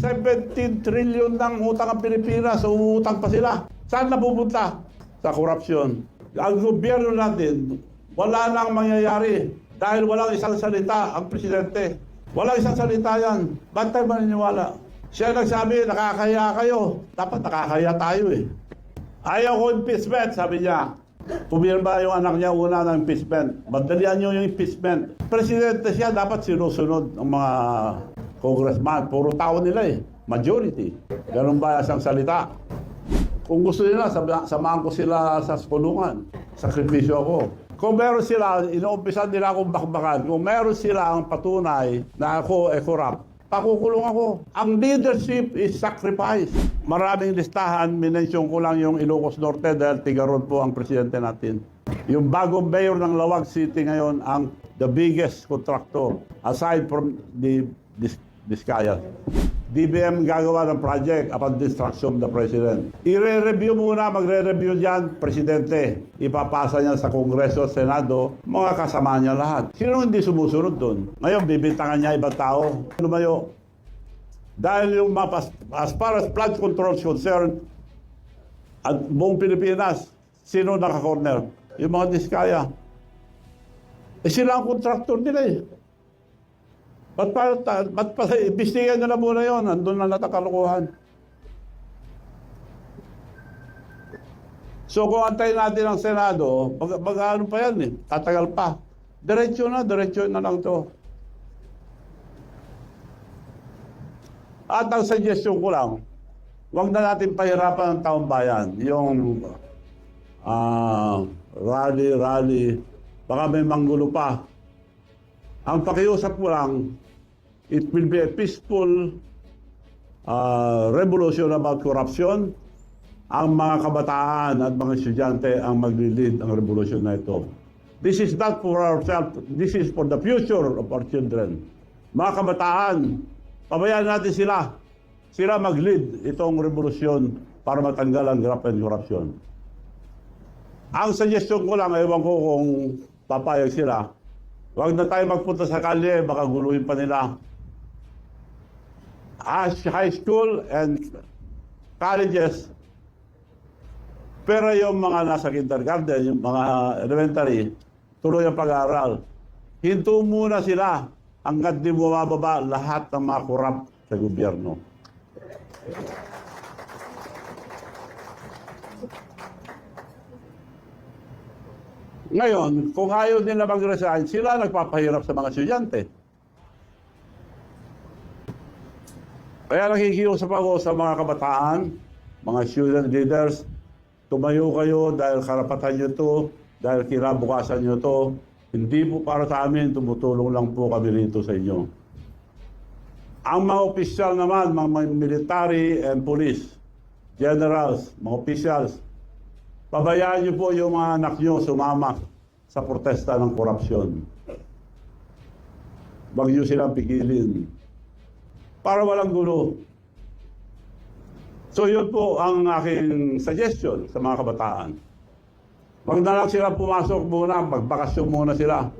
17 trillion ng utang ang Pilipinas, so utang pa sila. Saan napupunta? Sa korupsyon. Ang gobyerno natin, wala nang mangyayari dahil walang isang salita ang presidente. Walang isang salita yan. Ba't tayo maniniwala? Siya nagsabi, nakakaya kayo. Dapat nakakaya tayo eh. Ayaw ko impeachment, sabi niya. Pumirma yung anak niya una ng impeachment. Madalian niyo yung impeachment. Presidente siya, dapat sinusunod ng mga congressman. Puro tao nila eh. Majority. Ganun ba isang salita? Kung gusto nila, samahan ko sila sa kulungan. Sakripisyo ako. Kung meron sila, inuumpisan nila akong bakbakan. Kung meron sila ang patunay na ako ay corrupt, pakukulong ako. Ang leadership is sacrifice. Maraming listahan, minensyon ko lang yung Ilocos Norte dahil tigaron po ang presidente natin. Yung bagong mayor ng Lawag City ngayon, ang the biggest contractor aside from the this, Discaya. DBM gagawa ng project upon the instruction of the President. I-re-review muna, magre-review dyan, Presidente. Ipapasa niya sa Kongreso Senado, mga kasama niya lahat. Sino hindi sumusunod doon? Ngayon, bibintangan niya ibang tao. Lumayo. Dahil yung mapas, as far as flood control is concerned, at buong Pilipinas, sino naka-corner? Yung mga diskaya. Eh sila ang contractor nila eh. Ba't pa, ba't pa, imbestigan nyo na muna yun, andun na natakalukuhan. So kung antayin natin ang Senado, mag, mag ano pa yan eh, tatagal pa. Diretso na, diretso na lang to. At ang suggestion ko lang, huwag na natin pahirapan ang taong bayan. Yung ah, rally, rally, baka may manggulo pa. Ang pakiusap ko lang, it will be a peaceful uh, revolution about corruption. Ang mga kabataan at mga estudyante ang magli-lead ang revolution na ito. This is not for ourselves, this is for the future of our children. Mga kabataan, pabayaan natin sila. Sila mag-lead itong revolusyon para matanggal ang graft and corruption. Ang suggestion ko lang, ewan ko kung papayag sila, Huwag na tayo magpunta sa kalye, baka guluhin pa nila. High school and colleges, pero yung mga nasa kindergarten, yung mga elementary, tuloy ang pag-aaral. Hinto muna sila hanggat di bumababa lahat ng mga korap sa gobyerno. Ngayon, kung ayaw nila mag-resign, sila nagpapahirap sa mga estudyante. Kaya nakikiusap ako sa mga kabataan, mga student leaders, tumayo kayo dahil karapatan nyo to, dahil kinabukasan nyo to. Hindi po para sa amin, tumutulong lang po kami rito sa inyo. Ang mga opisyal naman, mga military and police, generals, mga officials, Pabayaan niyo po yung mga anak niyo sumama sa protesta ng korupsyon. Huwag niyo silang pigilin. Para walang gulo. So yun po ang aking suggestion sa mga kabataan. Huwag na lang sila pumasok muna, magbakasyon muna sila.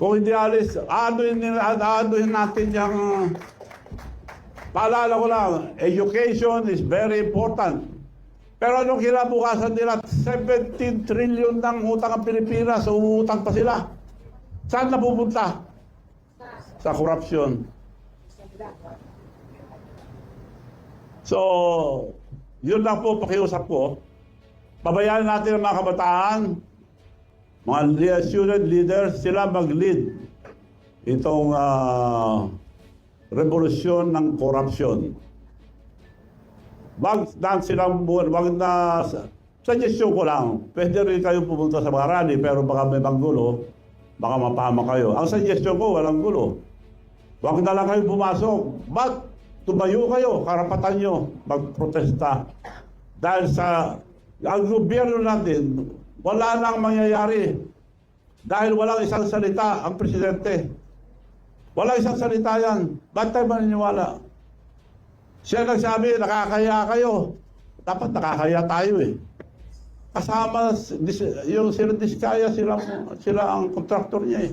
Kung hindi alis, aanuhin, nila, aanuhin natin yung... Paalala ko lang, education is very important. Pero anong kinabukasan nila? 17 trillion ng utang ang Pilipinas, so utang pa sila. Saan napupunta? Sa korupsyon. So, yun lang po pakiusap ko. Pabayaan natin ang mga kabataan, mga student leaders, sila mag-lead itong ah, revolusyon ng korupsyon. Wag na silang buwan, wag na, suggestion ko lang, pwede rin kayo pumunta sa mga rally, pero baka may manggulo, baka mapama kayo. Ang suggestion ko, walang gulo. Wag na lang kayo pumasok. Ba't tumayo kayo, karapatan nyo, magprotesta. Dahil sa, ang gobyerno natin, wala nang mangyayari. Dahil walang isang salita ang presidente. Walang isang salita yan. Ba't tayo maniniwala? Siya nagsabi, nakakaya kayo. Dapat nakakaya tayo eh. Kasama, yung sila Diskaya, sila, sila ang kontraktor niya eh.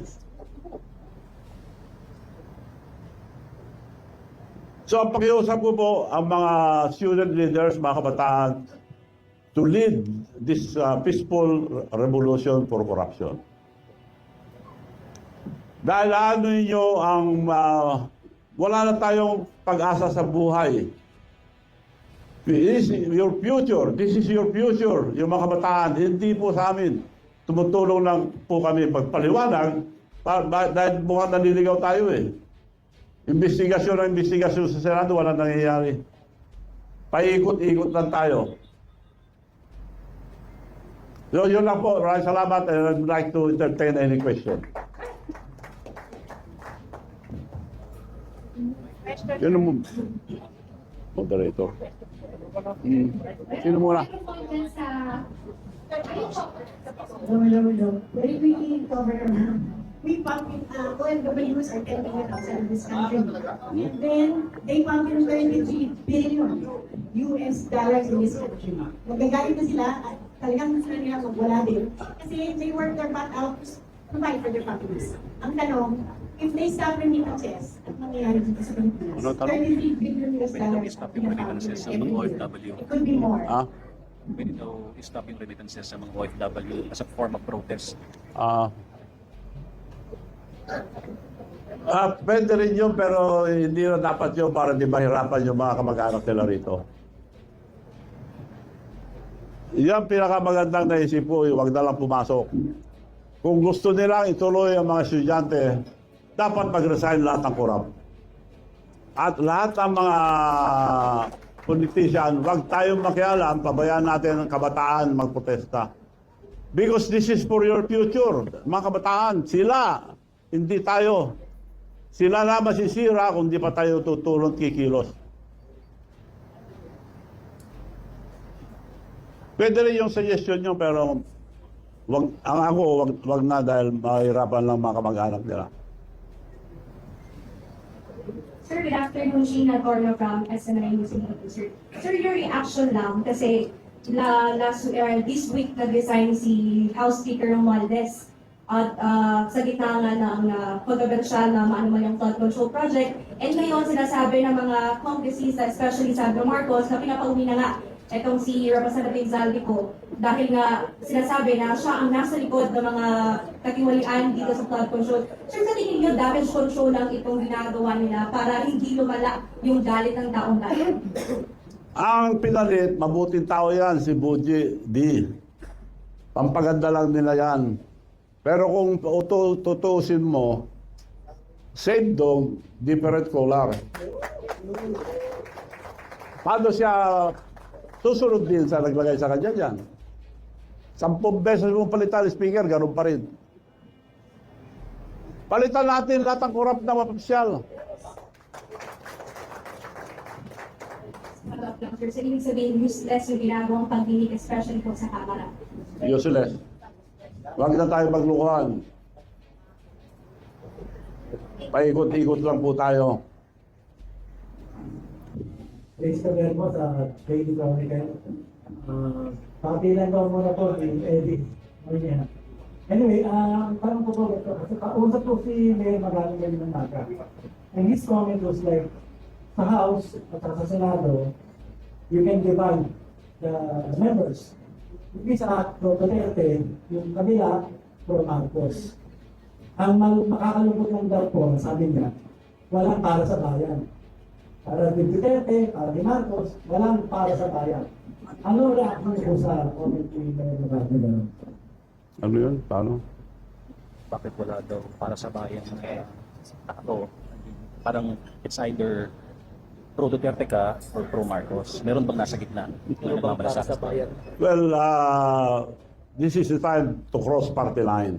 So, ang pakiusap ko po ang mga student leaders, mga kabataan, to lead this uh, peaceful revolution for corruption. Dahil ano ninyo ang uh, wala na tayong pag-asa sa buhay. This is your future. This is your future. Yung mga kabataan, hindi po sa amin. Tumutulong lang po kami pagpaliwanag pa, dahil mukhang naliligaw tayo eh. Investigasyon ng investigasyon sa Senado, wala nangyayari. Paikot-ikot lang tayo. So, yun lang po. Maraming salamat and I'd like to entertain any question. Yun mo- moderator. Hmm. Sino muna? No, no, no. Very quickly, Governor. We pump in, uh, OFWs are 10 million outside of this country. And then, they pump in 33 billion US dollars in this country. Magagalit na sila at talagang gusto nila magwala din. Kasi they work their butt out to provide for their families. Ang tanong, if they stop remittances, at mangyayari dito sa Pilipinas? Ano tanong? 33 billion US dollars. sa mga OFW. It could be more. Ah, Pwede daw i-stop yung remittances sa mga OFW as a form of protest. ah. Ah, pwede rin yun, pero hindi na dapat yun para di mahirapan yung mga kamag-anak nila rito. Yan pinakamagandang naisip ko, yung wag na lang pumasok. Kung gusto nilang ituloy ang mga estudyante, dapat mag-resign lahat ng korap. At lahat ng mga politician, wag tayong makialam, pabayaan natin ang kabataan magprotesta. Because this is for your future. Mga kabataan, sila, hindi tayo. Sila na masisira kung di pa tayo tutulong kikilos. Pwede rin yung suggestion nyo, pero wag, ang ako, wag, wag na dahil mahirapan lang mga kamag-anak nila. Sir, good afternoon. Sheena Corno from SNI News Sir. Sir, your reaction lang kasi la, last, uh, this week nag-resign si House Speaker Romualdez at uh, sa gitna ng uh, pag-abersyal na maano man yung flood control project. And ngayon sinasabi ng mga congresista, especially Sandro Marcos, na pinapauwi na nga itong si Representative Zaldico dahil nga sinasabi na siya ang nasa likod ng mga katiwalian dito sa flood control. Sir, sa tingin niyo damage control lang itong ginagawa nila para hindi lumala yung galit ng taong bayan? Ang pinalit, mabuting tao yan, si Buji D. Pampaganda lang nila yan. Pero kung tutu- tutusin mo, same dog, different color. Paano siya susunod din sa naglagay sa kanya dyan? Sampung beses mo palitan ang speaker, ganun pa rin. Palitan natin lahat ng korap na lang, sir. So, ibig sabihin, useless yung ginagawang pagdinig, especially po sa Kamara. Useless. Huwag na tayo maglukuhan. Paikot-ikot lang po tayo. Please ka mo sa Daily Chronicle. Uh, Pakilan ko muna po ni Eddie. Marina. Anyway, uh, parang po po, kausap po si Mayor Magaling ngayon ng Naga. And his comment was like, sa House at sa Senado, you can divide the members. Isa, pro Duterte, yung kabila, pro Marcos. Ang mal- makakalungkot lang daw po, sabi niya, walang para sa bayan. Para kay Duterte, para kay Marcos, walang para sa bayan. Ano reaction ko sa comment ni Mayor Magaling? Ano yun? Paano? Bakit wala daw para sa bayan ng uh, tao? Parang it's either pro Duterte ka or pro Marcos. Meron bang nasa gitna? Bang para sa bayan? Well, uh, this is the time to cross party line.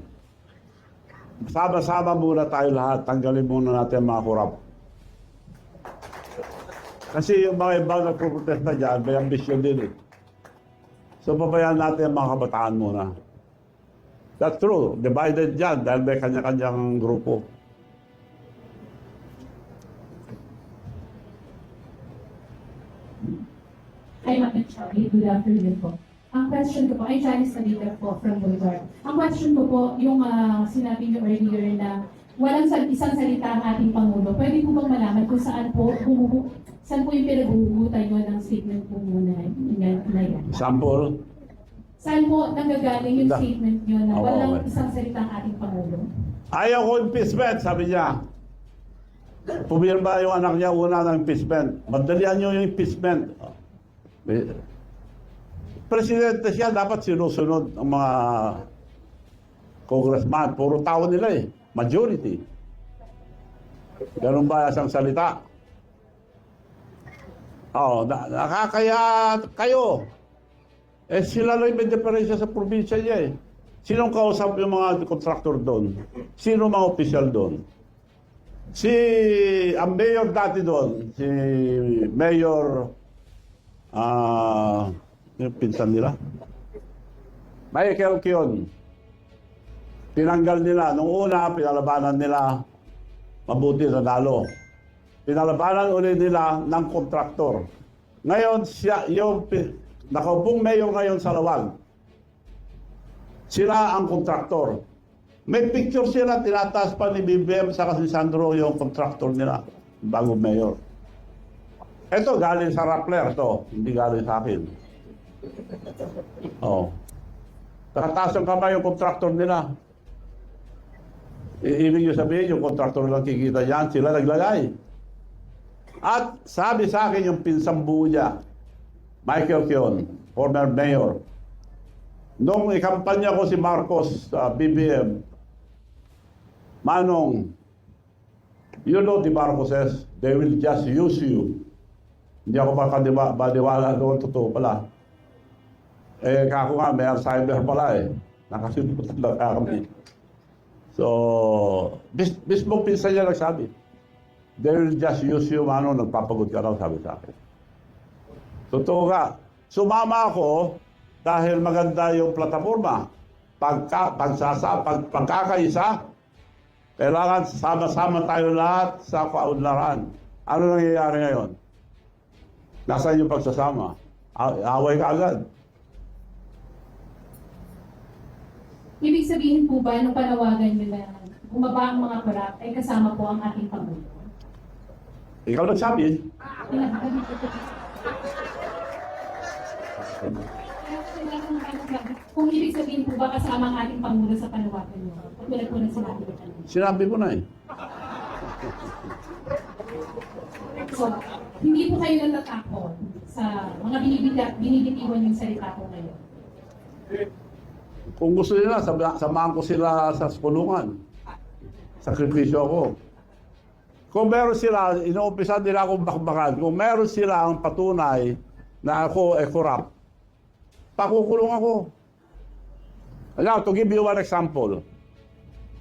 Sama-sama muna tayo lahat. Tanggalin muna natin mga kurap. Kasi yung mga ibang nagpuprotesta dyan, may ambisyon din eh. So, pabayaan natin ang mga kabataan muna. That's true. Divided dyan dahil may kanya-kanyang grupo. Hi, Madam Chair. Good afternoon po. Ang question ko po, ay Janice Navita po from Boulevard. Ang question ko po, yung ah, sinabi niyo earlier na walang sal isang salita ang ating Pangulo. Pwede po bang malaman kung saan po, humuhu- saan po yung pinaghuhugutan nyo ng statement po muna na, na yan? Sample, Saan po nanggagaling yung statement nyo na walang isang salita ang ating Pangulo? ayaw ko impeachment, sabi niya. Pumirma yung anak niya una ng impeachment. Madalian niyo yung impeachment. Eh, Presidente siya, dapat sinusunod ang mga congressman. Puro tao nila eh. Majority. Ganun ba isang salita? Oo, na, nakakaya kayo. Eh sila lang may diferensya sa probinsya niya eh. Sinong kausap yung mga contractor doon? Sino mga opisyal doon? Si, ang mayor dati doon, si Mayor, ah, yung pinsan nila? Michael Kion. Tinanggal nila. Nung una, pinalabanan nila, mabuti na dalo. Pinalabanan ulit nila ng kontraktor. Ngayon, siya, yung nakaupong mayor ngayon sa Lawag, sila ang kontraktor. May picture sila, tinataas pa ni BBM sa si Sandro yung kontraktor nila, bago mayor. Ito galing sa Rappler to, hindi galing sa akin. Oh. Nakataas ang kamay yung kontraktor nila. I- ibig nyo sabihin, yung kontraktor lang kikita yan, sila naglagay. At sabi sa akin yung pinsang buo niya, Michael Kion, former mayor, Nung ikampanya ko si Marcos sa BBM, Manong, you know the Marcoses, they will just use you. Hindi ako makadiwa- madiwala doon, totoo pala. Eh, kako nga, may Alzheimer pala eh. Nakasunod talaga kami. So, bis, mismo pinsan niya nagsabi, they will just use you, Manong, nagpapagod ka raw, sabi sa akin. Totoo nga. Sumama ako dahil maganda yung plataforma. Pagka, pagsasa, pag, pagkakaisa, kailangan sama-sama tayo lahat sa kaunlaran. Ano nangyayari ngayon? Nasaan yung pagsasama? Away ka agad. Ibig sabihin po ba, nung panawagan nyo na bumaba ang mga korap, ay kasama po ang ating Pangulo? Ikaw nagsabi, Kung ibig sabihin po ba kasama ang ating Pangulo sa panawagan nyo? Tulad po ng sinabi ko kanina. sinabi ko na eh. So, hindi po kayo natatakot sa mga binibita- binibitiwan yung salita ko ngayon. Kung gusto nila, samahan ko sila sa kulungan. Sakripisyo ako. Kung meron sila, inuumpisa nila akong bakbakan. Kung meron sila ang patunay na ako ay corrupt, pakukulong ako. Now, to give you one example,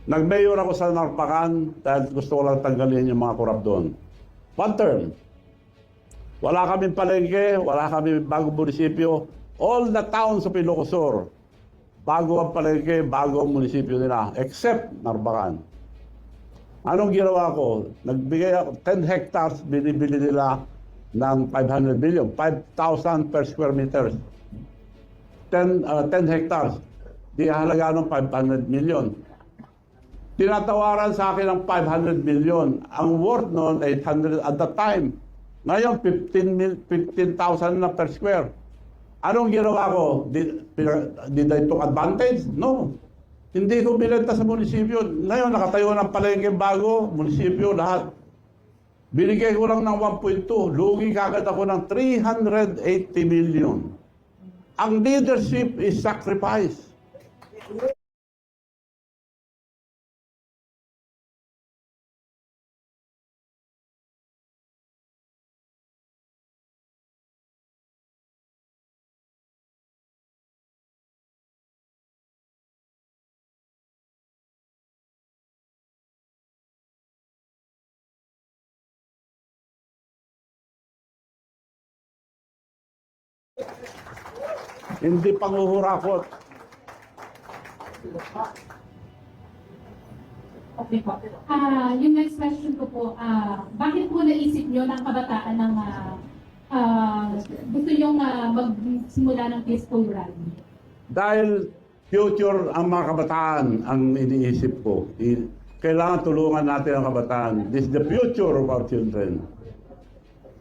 nag-mayor ako sa Narpacan dahil gusto ko lang tanggalin yung mga corrupt doon. One term. Wala kaming palengke, wala kaming bagong munisipyo. All the towns of Ilocosur, bago ang palengke, bago ang munisipyo nila, except Narbacan. Anong ginawa ko? Nagbigay ako, 10 hectares, binibili nila ng 500 million, 5,000 per square meters. 10, uh, 10 hectares, di halaga ng 500 million. Tinatawaran sa akin ng 500 million. Ang worth noon, 800 at the time. Ngayon, 15 mil, 15,000 na per square. Anong ginawa ko? Did, did I took advantage? No. Hindi ko binenta sa munisipyo. Ngayon, nakatayo ng palengke bago, munisipyo, lahat. Binigay ko lang ng 1.2. Lugi kagad ako ng 380 million. Ang leadership is sacrifice. Hindi panguhurakot. Okay po. Ah, yung next question ko po, ah, bakit po naisip nyo ng kabataan ng ah, ah, gusto nyo magsimula ng peaceful rally? Dahil future ang mga kabataan ang iniisip ko. I- kailangan tulungan natin ang kabataan. This is the future of our children.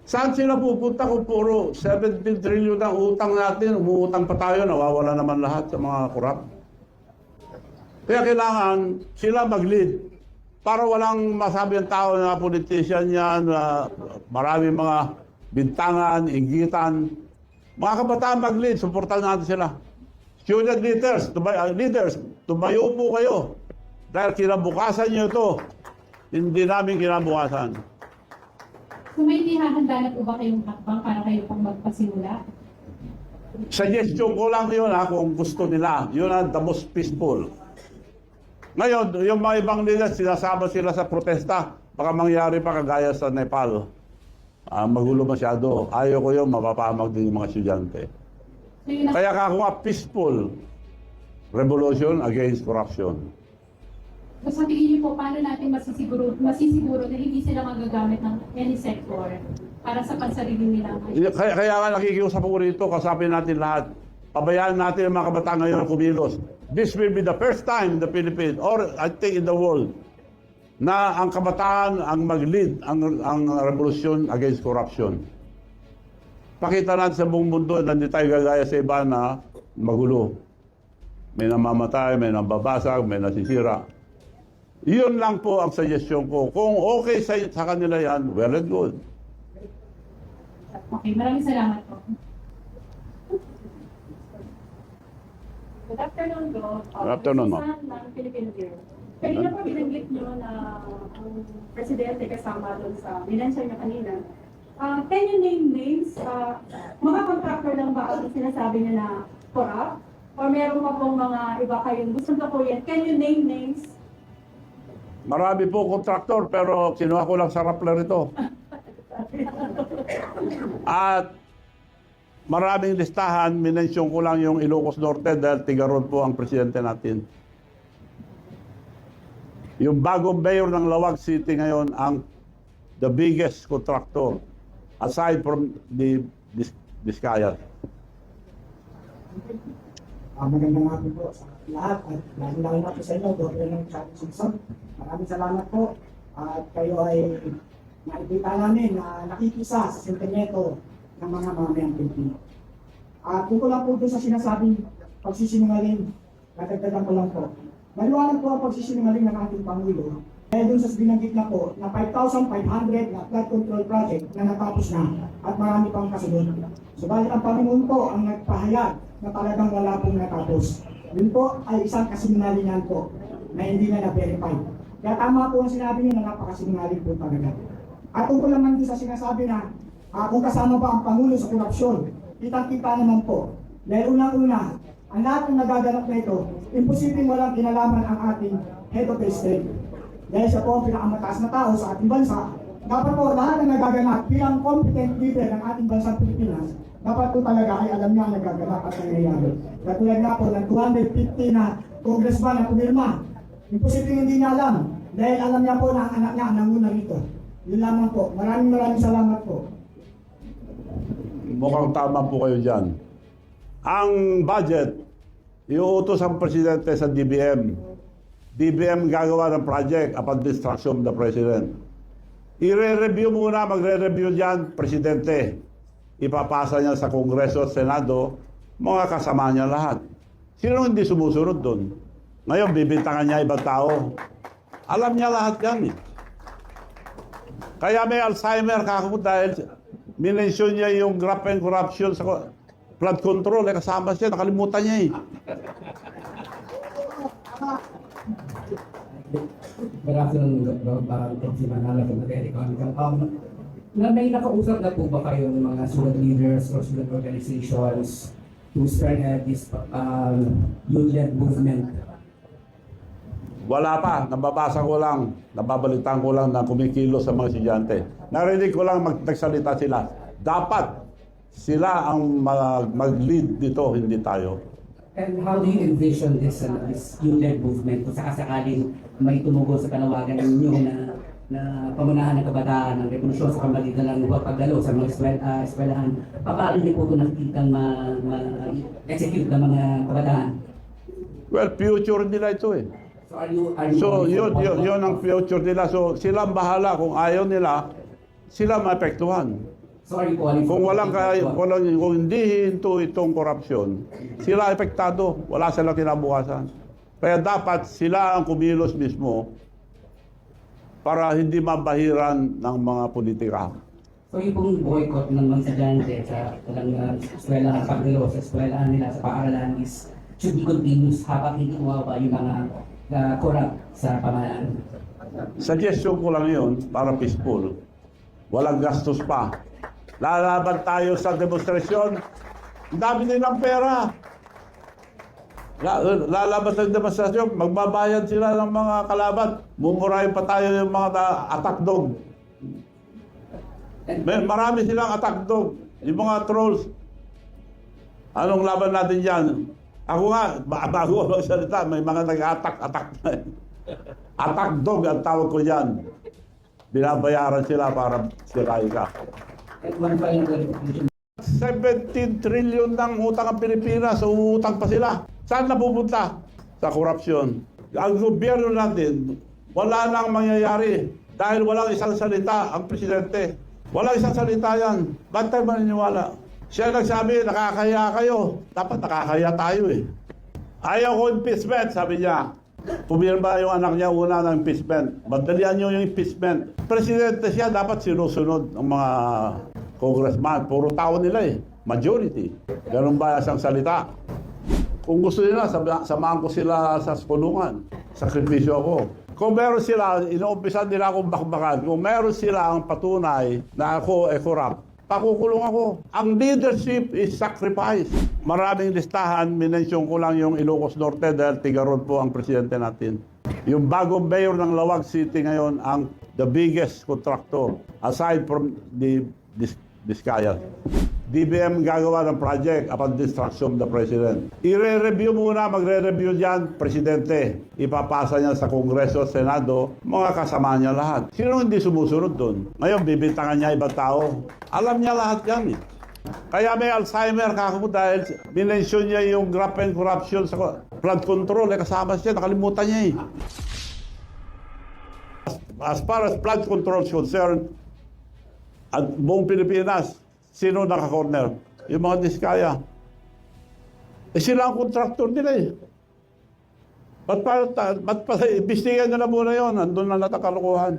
Saan sila pupunta kung puro 17 trillion ang utang natin, umuutang pa tayo, nawawala naman lahat sa mga kurap. Kaya kailangan sila mag-lead para walang masabi ang tao na politician yan, na maraming mga bintangan, inggitan. Mga kabataan mag-lead, supportan natin sila. Student leaders, tumay, uh, leaders, tumayo po kayo. Dahil kinabukasan nyo ito, hindi namin kinabukasan. So may hahanda na po ba kayong hakbang para kayo pong magpasimula? Suggestion ko lang yun ha, kung gusto nila. Yun ang the most peaceful. Ngayon, yung mga ibang leaders, sinasama sila sa protesta. Baka mangyari pa kagaya sa Nepal. Ah, magulo masyado. Ayaw ko yung mapapamag din yung mga estudyante. So yun ang Kaya ka ako nga peaceful revolution against corruption. So tingin niyo po, paano natin masisiguro, masisiguro na hindi sila magagamit ng any sector para sa pansarili nilang Kaya, kaya nga nakikiusap ako rito, kasapin natin lahat. Pabayaan natin ang mga kabataan ngayon kumilos. This will be the first time in the Philippines, or I think in the world, na ang kabataan ang mag-lead ang, ang revolusyon against corruption. Pakita natin sa buong mundo na hindi tayo gagaya sa iba na magulo. May namamatay, may nababasag, may nasisira. Yun lang po ang suggestion ko. Kung okay sa, sa kanila yan, well and good. Okay, maraming salamat po. Good afternoon, Go. Good afternoon, ma'am. Susan ng Philippine Bureau. Kanina po binanggit nyo na ang presidente kasama doon sa minensyon nyo kanina. Ah, can you name names? Ah, mga contractor lang ba ang sinasabi niyo na corrupt? Or meron pa pong mga iba kayong gusto na po yan? Can you name names? Marami po kontraktor pero kinuha ko lang sa Rappler ito. At maraming listahan, minensyon ko lang yung Ilocos Norte dahil tigaron po ang presidente natin. Yung bagong mayor ng Lawag City ngayon ang the biggest contractor aside from the Dis Discaya. Ah, magandang hapon po sa lahat at lalo-lalo na po sa inyo, Dr. ng Simpson. Maraming salamat po at kayo ay nakikita namin na nakikisa sa sentimento ng mga mamayang Pilipino. At tungkol lang po doon sa sinasabing pagsisinungaling, nadagdagan ko lang po. Maliwanag po ang pagsisinungaling ng ating Pangulo dahil doon sa binanggit na po na 5,500 na flood control project na natapos na at marami pang kasunod. Subalit ang Panginoon po ang nagpahayag na talagang wala pong natapos. Yun po ay isang kasinungalingan po na hindi na na-verify. Kaya tama po ang sinabi niyo na napakasinungaling po talaga. At tungkol naman din sa sinasabi na ah, kung kasama ba ang Pangulo sa korupsyon, kitang-kita naman po. Dahil unang-una, ang lahat ng nagaganap na ito, imposibleng walang kinalaman ang ating head of the state. Dahil siya po ang pinakamataas na tao sa ating bansa, dapat po lahat ng nagaganap bilang competent leader ng ating bansang Pilipinas, dapat po talaga ay alam niya ang nagaganap at nangyayari. Katulad nga po ng 250 na congressman na pumirma, imposibleng hindi niya alam dahil alam niya po na ang anak niya ang nanguna rito. Yun lamang po. Maraming maraming salamat po. Mukhang tama po kayo dyan. Ang budget, iuutos ang presidente sa DBM. DBM gagawa ng project upon the instruction of the president. I-re-review muna, magre-review dyan, presidente. Ipapasa niya sa Kongreso at Senado, mga kasama niya lahat. Sino hindi sumusunod doon? Ngayon, bibintangan niya ibang tao. Alam niya lahat yan eh. Kaya may Alzheimer ka ako dahil minensyon niya yung graft and corruption sa flood control. Eh, kasama siya, nakalimutan niya eh. Good afternoon, Dr. Barangton si Manala from the Economical. Um, na may nakausap na po ba kayong mga student leaders or student organizations to spearhead this um, youth-led movement? Wala pa, nababasa ko lang, nababalitaan ko lang na kumikilos sa mga estudyante. Narinig ko lang mag nagsalita sila. Dapat sila ang mag- mag-lead dito, hindi tayo. And how do you envision this, uh, this youth-led movement kung sakasakaling may tumugo sa panawagan ninyo na na pamunahan ng kabataan ng revolusyon sa pamagitan ng pagdalo sa mga eskwel, uh, eskwelahan, paano niyo po ito nakikitang ma- ma-execute ng mga kabataan? Well, future nila ito eh. So are you, are you So yun, yun, yun ang future nila. So sila ang bahala kung ayaw nila, sila maapektuhan. So are you Kung walang, boycott? walang kung hindi hinto itong korupsyon, sila apektado. Wala silang kinabukasan. Kaya dapat sila ang kumilos mismo para hindi mabahiran ng mga politika. So yung pong boycott ng mga estudyante sa walang uh, eskwelahan, pagdalo sa eskwelahan nila, sa paaralan is should be continuous habang hindi umaba yung mga uh, corrupt sa pamahalaan. Suggestion ko lang yun para peaceful. Walang gastos pa. Lalaban tayo sa demonstrasyon. Ang dami nilang pera. La- Lalaban sa demonstrasyon, magbabayad sila ng mga kalaban. Mumurahin pa tayo yung mga ta- attack dog. May, marami silang attack dog. Yung mga trolls. Anong laban natin dyan? Ako nga, ba- bago ako magsalita, may mga nag-attack, attack na. Attack dog ang tawag ko yan. Binabayaran sila para sirain ka. And one final clarification. 17 trillion ng utang ang Pilipinas, so utang pa sila. Saan napupunta? Sa korupsyon. Ang gobyerno natin, wala nang mangyayari dahil walang isang salita ang presidente. Walang isang salita yan. Ba't tayo maniniwala? Siya nagsabi, nakakaya kayo. Dapat nakakaya tayo eh. Ayaw ko impeachment, sabi niya. Pumirma yung anak niya una ng impeachment. Madalian niyo yung impeachment. Presidente siya, dapat sinusunod ng mga congressman. Puro tao nila eh. Majority. Ganun ba isang salita? Kung gusto nila, sama- samahan ko sila sa kulungan. Sakripisyo ako. Kung meron sila, inuumpisan nila akong bakbakan. Kung meron sila ang patunay na ako ay corrupt, pakukulong ako. Ang leadership is sacrifice. Maraming listahan, minensyon ko lang yung Ilocos Norte dahil tigaron po ang presidente natin. Yung bagong mayor ng Lawag City ngayon ang the biggest contractor aside from the Dis- Discaya. DBM gagawa ng project upon the instruction of the President. I-re-review muna, magre-review dyan, Presidente. Ipapasa niya sa Kongreso, Senado, mga kasama niya lahat. Sino hindi sumusunod doon? Ngayon, bibintangan niya ibang tao. Alam niya lahat yan eh. Kaya may Alzheimer kako dahil minensyon niya yung graft and corruption sa flood control. Eh, kasama siya, nakalimutan niya eh. As, as far as flood control is concerned, at buong Pilipinas, sino naka-corner? Yung mga diskaya. Eh sila ang contractor nila eh. Ba't pa, ba't pa, ibestigan nyo na muna yun, andun na natakalukuhan.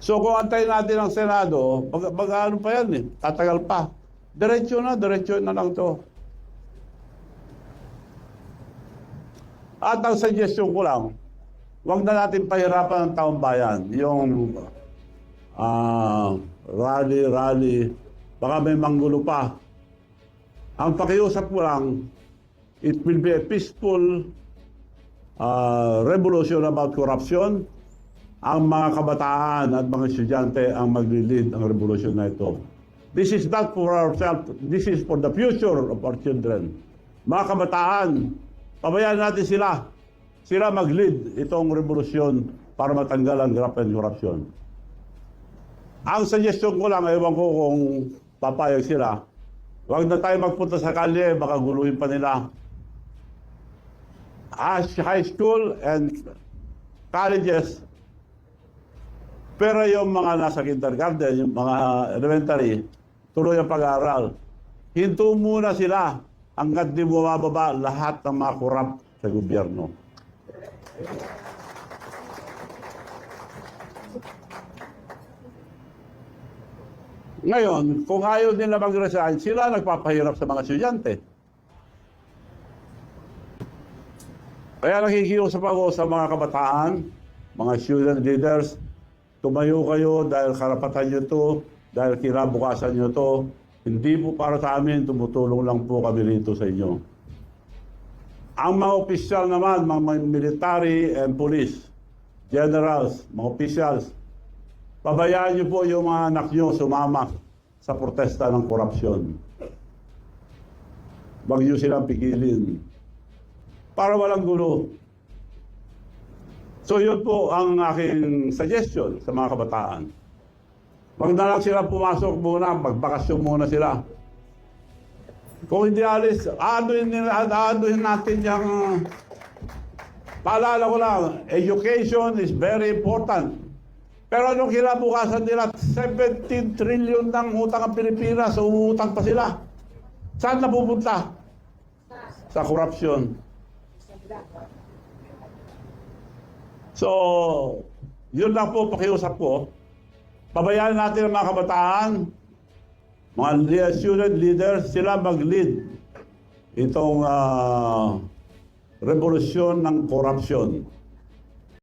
So kung antayin natin ang Senado, mag, mag ano pa yan eh, tatagal pa. Diretso na, diretso na lang to. At ang suggestion ko lang, Huwag na natin pahirapan ang taong bayan. Yung ah, rally, rally, baka may manggulo pa. Ang pakiusap ko lang, it will be a peaceful ah, revolution about corruption. Ang mga kabataan at mga estudyante ang magli-lead ang revolution na ito. This is not for ourselves, this is for the future of our children. Mga kabataan, pabayaan natin sila sila mag-lead itong revolusyon para matanggal ang graft and corruption. Ang suggestion ko lang, ewan ko kung papayag sila, huwag na tayo magpunta sa kalye, baka guluhin pa nila. As high school and colleges, pero yung mga nasa kindergarten, yung mga elementary, tuloy ang pag-aaral. Hinto muna sila hanggat di bumababa lahat ng mga korap sa gobyerno. Ngayon, kung ayaw nila mag-resign, sila nagpapahirap sa mga estudyante. Kaya nakikiusap ako sa mga kabataan, mga student leaders, tumayo kayo dahil karapatan nyo to, dahil kinabukasan nyo to. Hindi po para sa amin, tumutulong lang po kami rito sa inyo. Ang mga opisyal naman, mga military and police, generals, mga officials, pabayaan niyo po yung mga anak niyo sumama sa protesta ng korupsyon. Huwag niyo silang pigilin para walang gulo. So yun po ang aking suggestion sa mga kabataan. Huwag na lang sila pumasok muna, magbakasyon muna sila. Kung hindi alis, aanuhin natin yung... Paalala ko lang, education is very important. Pero anong kinabukasan nila? 17 trillion ng utang ang Pilipinas, so utang pa sila. Saan napupunta? Sa corruption. So, yun lang po pakiusap ko. Pabayaan natin ang mga kabataan, mga student leaders, sila mag-lead itong ah, revolusyon ng corruption.